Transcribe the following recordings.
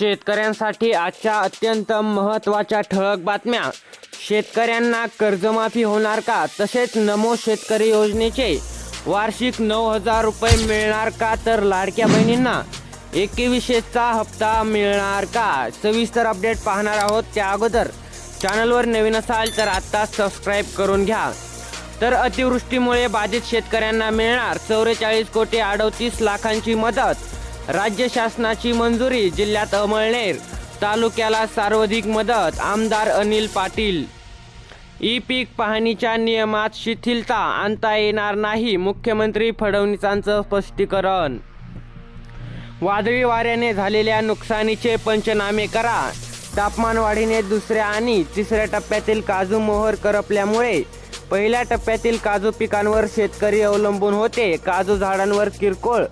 शेतकऱ्यांसाठी आजच्या अत्यंत महत्त्वाच्या ठळक बातम्या. शेतकऱ्यांना कर्जमाफी होणार का? तसेच नमो शेतकरी योजनेचे वार्षिक नऊ हजार रुपये मिळणार का? तर लाडक्या बहिणींना एकवीसशेचा हप्ता मिळणार का? सविस्तर अपडेट पाहणार आहोत त्या अगोदर. चॅनलवर नवीन असाल तर आत्ता सबस्क्राईब करून घ्या. तर अतिवृष्टीमुळे बाधित शेतकऱ्यांना मिळणार चौवेचाळीस कोटी अडतीस लाखांची मदत. राज्य शासनाची मंजुरी जिल्ह्यात अमळनेर तालुक्याला सर्वाधिक मदत आमदार अनिल पाटील. ई पीक पाहणीच्या नियमात शिथिलता आणता येणार नाही मुख्यमंत्री फडणवीसांचं स्पष्टीकरण. वादळी वाऱ्याने झालेल्या नुकसानीचे पंचनामे करा तापमान वाढीने दुसऱ्या आणि तिसऱ्या टप्प्यातील काजू मोहर करपल्यामुळे पहिल्या टप्प्यातील काजू पिकांवर शेतकरी अवलंबून होते काजू झाडांवर किरकोळ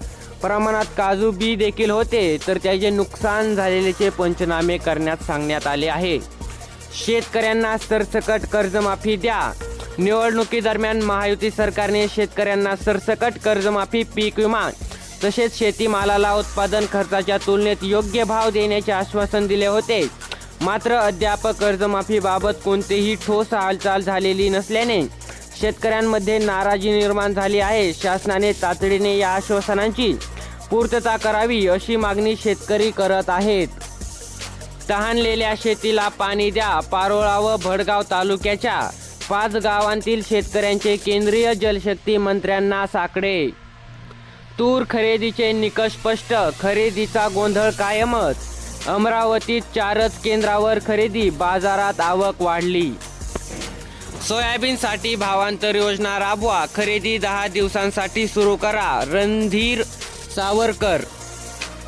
प्रमाणात काजू बी देखील होते. तर त्याचे नुकसान झालेल्याचे पंचनामे करण्यात सांगण्यात आले आहे. शेतकऱ्यांना सरसकट कर्जमाफी द्या. निवडणुकीदरम्यान महायुती सरकारने शेतकऱ्यांना सरसकट कर्जमाफी पीक विमा तसेच शेतीमालाला उत्पादन खर्चाच्या तुलनेत योग्य भाव देण्याचे आश्वासन दिले होते. मात्र अद्याप कर्जमाफीबाबत कोणतीही ठोस हालचाल झालेली नसल्याने शेतकऱ्यांमध्ये नाराजी निर्माण झाली आहे. शासनाने तातडीने या आश्वासनांची पूर्तता करावी अशी मागणी शेतकरी करत आहेत. तहानलेल्या शेतीला पाणी द्या. पारोळा व भडगाव तालुक्याच्या पाच गावांतील शेतकऱ्यांचे केंद्रीय जलशक्ती मंत्र्यांना साकडे. तूर खरेदीचे निकष स्पष्ट. खरेदीचा गोंधळ कायमच. अमरावतीत चारच केंद्रावर खरेदी. बाजारात आवक वाढली. सोयाबीनसाठी भावांतर योजना राबवा. खरेदी दहा दिवसांसाठी सुरू करा. रणधीर सावरकर.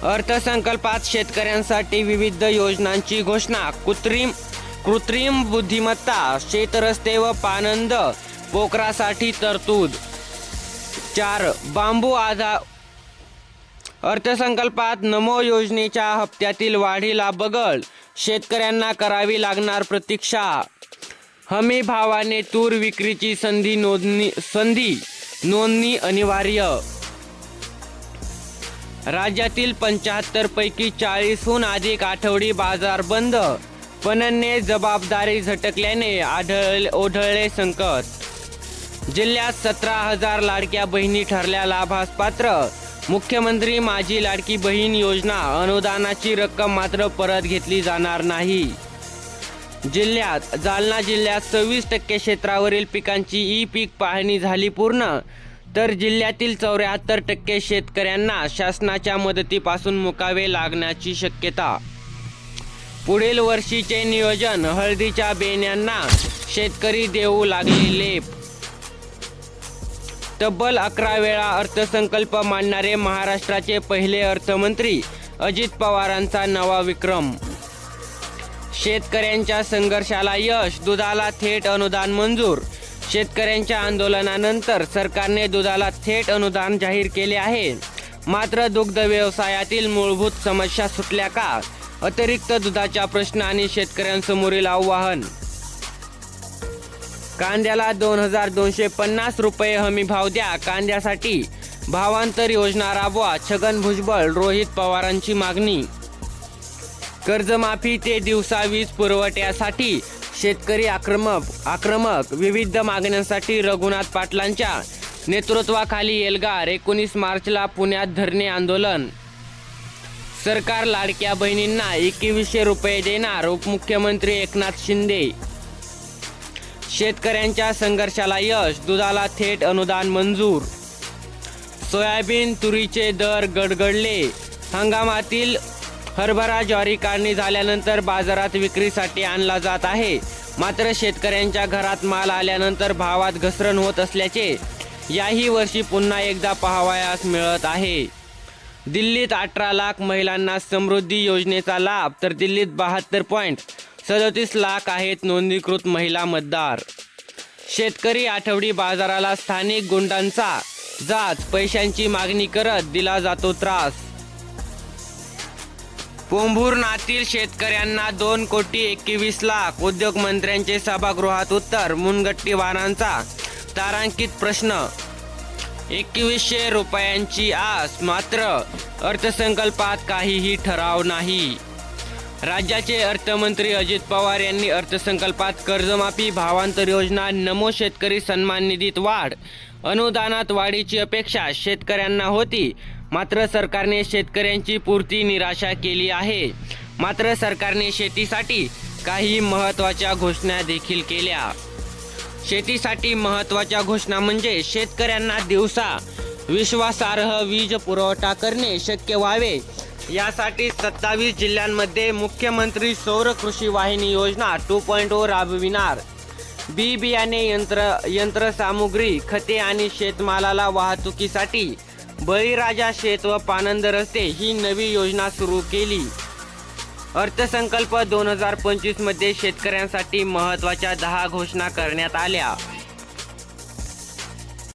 अर्थसंकल्पात शेतकऱ्यांसाठी विविध योजनांची घोषणा. कृत्रिम कृत्रिम बुद्धिमत्ता शेतरस्ते व पानंद पोकरासाठी तरतूद. चार बांबू आधा अर्थसंकल्पात नमो योजनेच्या हप्त्यातील वाढीला बगल. शेतकऱ्यांना करावी लागणार प्रतीक्षा. हमी भावाने तूर विक्रीची संधी नोंदणी संधी नोंदणी अनिवार्य. राज्यातील पंच्याहत्तर पैकी चाळीसहून अधिक आठवडी बाजार बंद. पणनने जबाबदारी झटकल्याने आढळ ओढळले संकट. जिल्ह्यात सतरा हजार लाडक्या बहिणी ठरल्या लाभास पात्र मुख्यमंत्री माझी लाडकी बहीण योजना अनुदानाची रक्कम मात्र परत घेतली जाणार नाही. जिल्ह्यात जालना जिल्ह्यात सव्वीस टक्के क्षेत्रावरील पिकांची ई पीक पाहणी झाली पूर्ण. तर जिल्ह्यातील चौऱ्याहत्तर टक्के शेतकऱ्यांना शासनाच्या मदतीपासून मुकावे लागण्याची शक्यता. पुढील वर्षीचे नियोजन हळदीच्या बेण्यांना शेतकरी देऊ लागले लेप. तब्बल अकरा वेळा अर्थसंकल्प मांडणारे महाराष्ट्राचे पहिले अर्थमंत्री अजित पवारांचा नवा विक्रम. शेतकऱ्यांच्या संघर्षाला यश दुधाला थेट अनुदान मंजूर. शेतकऱ्यांच्या आंदोलनानंतर सरकारने दुधाला थेट अनुदान जाहीर केले आहे. मात्र दुग्ध व्यवसायातील मूलभूत समस्या सुटल्या का? अतिरिक्त दुधाच्या प्रश्न आणि शेतकऱ्यांसमोरील आव्हान. कांद्याला दोन हजार दोनशे पन्नास रुपये हमी भाव द्या. कांद्यासाठी भावांतर योजना राबवा. छगन भुजबळ रोहित पवारांची मागणी. कर्जमाफी ते दिवसा वीज पुरवठ्यासाठी शेतकरी आक्रमक आक्रमक विविध मागण्यांसाठी रघुनाथ पाटलांच्या नेतृत्वाखाली एल्गार एकोणीस मार्चला पुण्यात धरणे आंदोलन. सरकार लाडक्या बहिणींना एकवीसशे रुपये देणार उपमुख्यमंत्री एकनाथ शिंदे. शेतकऱ्यांच्या संघर्षाला यश दुधाला थेट अनुदान मंजूर. सोयाबीन तुरीचे दर गडगडले. हंगामातील हरभरा ज्वारी काढणी झाल्यानंतर बाजारात विक्रीसाठी आणला जात आहे. मात्र शेतकऱ्यांच्या घरात माल आल्यानंतर भावात घसरण होत असल्याचे याही वर्षी पुन्हा एकदा पाहावयास मिळत आहे. दिल्लीत अठरा लाख महिलांना समृद्धी योजनेचा लाभ तर दिल्लीत बहात्तर पॉईंट सदतीस लाख आहेत नोंदणीकृत महिला मतदार. शेतकरी आठवडी बाजाराला स्थानिक गुंडांचा जात पैशांची मागणी करत दिला जातो त्रास. पोंभुर्णातील शेतकऱ्यांना दोन कोटी एकवीस लाख उद्योगमंत्र्यांचे सभागृहात उत्तर मुनगट्टीवारांचा तारांकित प्रश्न. एकवीसशे रुपयांची आस मात्र अर्थसंकल्पात काहीही ठराव नाही. राज्याचे अर्थमंत्री अजित पवार यांनी अर्थसंकल्पात कर्जमाफी भावांतर योजना नमो शेतकरी सन्मान निधीत वाढ अनुदानात वाढीची अपेक्षा शेतकऱ्यांना होती. मात्र सरकारने शेतकऱ्यांची पूर्ती निराशा केली आहे. मात्र सरकारने शेतीसाठी काही महत्त्वाच्या घोषणा देखील केल्या. शेतीसाठी महत्त्वाच्या घोषणा म्हणजे शेतकऱ्यांना दिवसा विश्वासार्ह वीज पुरवठा करणे शक्य व्हावे. यासाठी सत्तावीस जिल्ह्यांमध्ये मुख्यमंत्री सौर कृषी वाहिनी योजना टू पॉईंट ओ राबविणार. बी बियाणे यंत्र यंत्रसामुग्री खते आणि शेतमालाला वाहतुकीसाठी बळीराजा शेत व पानंद रस्ते ही नवी योजना सुरू केली. अर्थसंकल्प दोन हजार पंचवीसमध्ये शेतकऱ्यांसाठी महत्त्वाच्या दहा घोषणा करण्यात आल्या.